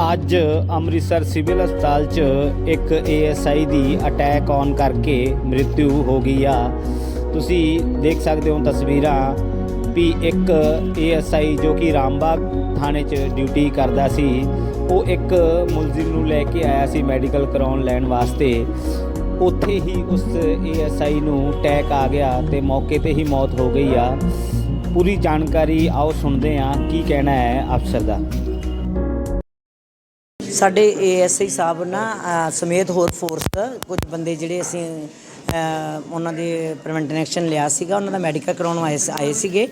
ਅੱਜ ਅੰਮ੍ਰਿਤਸਰ ਸਿਵਲ ਹਸਪਤਾਲ 'ਚ ਇੱਕ ਏਐਸਆਈ ਦੀ ਅਟੈਕ ਆਨ ਕਰਕੇ ਮ੍ਰਿਤਿੂ ਹੋ ਗਈ ਆ। ਤੁਸੀਂ ਦੇਖ ਸਕਦੇ ਹੋ ਤਸਵੀਰਾਂ ਵੀ ਇੱਕ ਏਐਸਆਈ ਜੋ ਕਿ ਰਾਮਬਾਗ ਥਾਣੇ 'ਚ ਡਿਊਟੀ ਕਰਦਾ ਸੀ, ਉਹ ਇੱਕ ਮੁਲਜ਼ਮ ਨੂੰ ਲੈ ਕੇ ਆਇਆ ਸੀ ਮੈਡੀਕਲ ਕਰਾਉਣ ਲੈਣ ਵਾਸਤੇ। ਉੱਥੇ ਹੀ ਉਸ ਏਐਸਆਈ ਨੂੰ ਅਟੈਕ ਆ ਗਿਆ ਤੇ ਮੌਕੇ ਤੇ ਹੀ ਮੌਤ ਹੋ ਗਈ ਆ। ਪੂਰੀ ਜਾਣਕਾਰੀ ਆਓ ਸੁਣਦੇ ਹਾਂ ਕੀ ਕਹਿਣਾ ਹੈ ਅਫਸਰ ਦਾ। ਸਾਡੇ ਏਐਸਆਈ ਸਾਹਿਬ ਨਾ ਸਮੇਤ ਹੋਰ ਫੋਰਸ ਕੁਝ ਬੰਦੇ ਜਿਹੜੇ ਅਸੀਂ ਉਹਨਾਂ ਦੇ ਪ੍ਰੀਵੈਂਟਿਵ ਐਕਸ਼ਨ ਲਿਆ ਸੀਗਾ, ਉਹਨਾਂ ਦਾ ਮੈਡੀਕਲ ਕਰਾਉਣ ਆਏ ਸ- ਆਏ ਸੀਗੇ।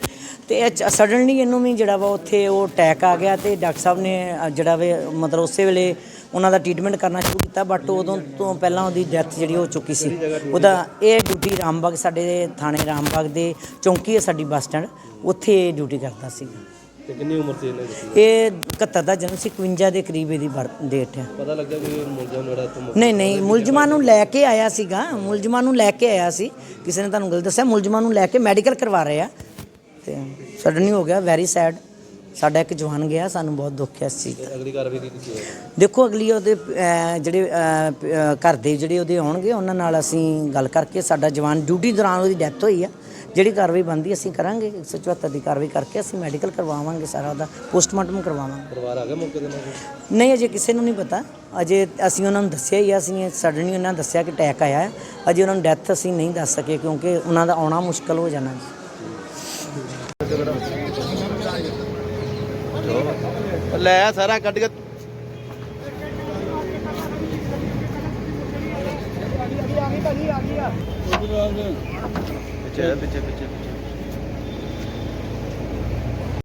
ਤੇ ਸਡਨਲੀ ਇਹਨੂੰ ਵੀ ਜਿਹੜਾ ਵਾ ਉੱਥੇ ਉਹ ਅਟੈਕ ਆ ਗਿਆ ਤੇ ਡਾਕਟਰ ਸਾਹਿਬ ਨੇ ਜਿਹੜਾ ਵੇ, ਮਤਲਬ ਉਸੇ ਵੇਲੇ ਉਹਨਾਂ ਦਾ ਟ੍ਰੀਟਮੈਂਟ ਕਰਨਾ ਸ਼ੁਰੂ ਕੀਤਾ ਬਟ ਉਦੋਂ ਤੋਂ ਪਹਿਲਾਂ ਉਹਦੀ ਡੈਥ ਜਿਹੜੀ ਹੋ ਚੁੱਕੀ ਸੀ। ਉਹਦਾ ਇਹ ਡਿਊਟੀ ਰਾਮਬਾਗ, ਸਾਡੇ ਥਾਣੇ ਰਾਮਬਾਗ ਦੇ ਚੌਂਕੀ ਹੈ ਸਾਡੀ ਬੱਸ ਸਟੈਂਡ ਉੱਥੇ ਡਿਊਟੀ ਕਰਦਾ ਸੀਗਾ। ਤੇ ਕਿੰਨੀ ਉਮਰ ਸੀ ਇਹਨਾਂ ਦੀ ਇਹ 71 ਦਾ ਜਨਮ ਸੀ 51 ਦੇ ਕਰੀਬ ਇਹਦੀ ਡੇਟ ਹੈ। ਪਤਾ ਲੱਗਾ ਕਿ ਮੁਲਜ਼ਮ ਜਿਹੜਾ ਤੋਂ ਨਹੀਂ ਨਹੀਂ ਮੁਲਜ਼ਮਾਂ ਨੂੰ ਲੈ ਕੇ ਆਇਆ ਸੀਗਾ ਮੁਲਜ਼ਮਾਂ ਨੂੰ ਲੈ ਕੇ ਆਇਆ ਸੀ। ਕਿਸੇ ਨੇ ਤੁਹਾਨੂੰ ਗੱਲ ਦੱਸਿਆ ਮੁਲਜ਼ਮਾਂ ਨੂੰ ਲੈ ਕੇ ਮੈਡੀਕਲ ਕਰਵਾ ਰਹੇ ਆ। ਤੇ ਸਡਨਲੀ ਹੋ ਗਿਆ ਵੈਰੀ ਸੈਡ ਸਾਡਾ ਇੱਕ ਜਵਾਨ ਗਿਆ ਸਾਨੂੰ ਬਹੁਤ ਦੁੱਖ ਹੈ ਇਸ ਚੀਜ਼ ਦਾ। ਅਗਲੀ ਕਾਰਵਾਈ ਕੀ ਕੀਤੀ ਦੇਖੋ ਅਗਲੀ ਉਹਦੇ ਅਹ, ਜਿਹੜੇ ਅਹ, ਪ- ਅਹ, ਘਰ ਦੇ ਜਿਹੜੇ ਉਹਦੇ ਆਉਣਗੇ ਉਹਨਾਂ ਨਾਲ ਅਸੀਂ ਗੱਲ ਕਰਕੇ ਸਾਡਾ ਜਵਾਨ ਡਿਊਟੀ ਦੌਰਾਨ ਉਹਦੀ ਡੈਥ ਹੋਈ ਆ। ਜਿਹੜੀ ਕਾਰਵਾਈ ਬੰਦੀ ਅਸੀਂ ਕਰਾਂਗੇ 174 ਦੀ ਕਾਰਵਾਈ ਕਰਕੇ ਅਸੀਂ ਮੈਡੀਕਲ ਕਰਵਾਵਾਂਗੇ ਸਾਰਾ ਉਹਦਾ ਪੋਸਟਮਾਰਟਮ ਕਰਵਾਵਾਂਗੇ। ਪਰਿਵਾਰ ਆ ਗਿਆ ਮੌਕੇ ਦੇ ਨਾਲ ਨਹੀਂ ਅਜੇ ਕਿਸੇ ਨੂੰ ਨਹੀਂ ਪਤਾ। ਅਜੇ ਅਸੀਂ ਉਹਨਾਂ ਨੂੰ ਦੱਸਿਆ ਹੀ ਆ, ਅਸੀਂ ਸਡਨਲੀ ਉਹਨਾਂ ਨੇ ਦੱਸਿਆ ਕਿ ਅਟੈਕ ਆਇਆ ਹੈ। ਅਜੇ ਉਹਨਾਂ ਨੂੰ ਡੈਥ ਅਸੀਂ ਨਹੀਂ ਦੱਸ ਸਕੇ ਕਿਉਂਕਿ ਉਹਨਾਂ ਦਾ ਆਉਣਾ ਮੁਸ਼ਕਲ ਹੋ ਜਾਣਾ। ਜੀ ਲੈ ਸਾਰਾ ਕੱਢ ਕੇ। ਪਿੱਛੇ ਪਿੱਛੇ ਪਿੱਛੇ।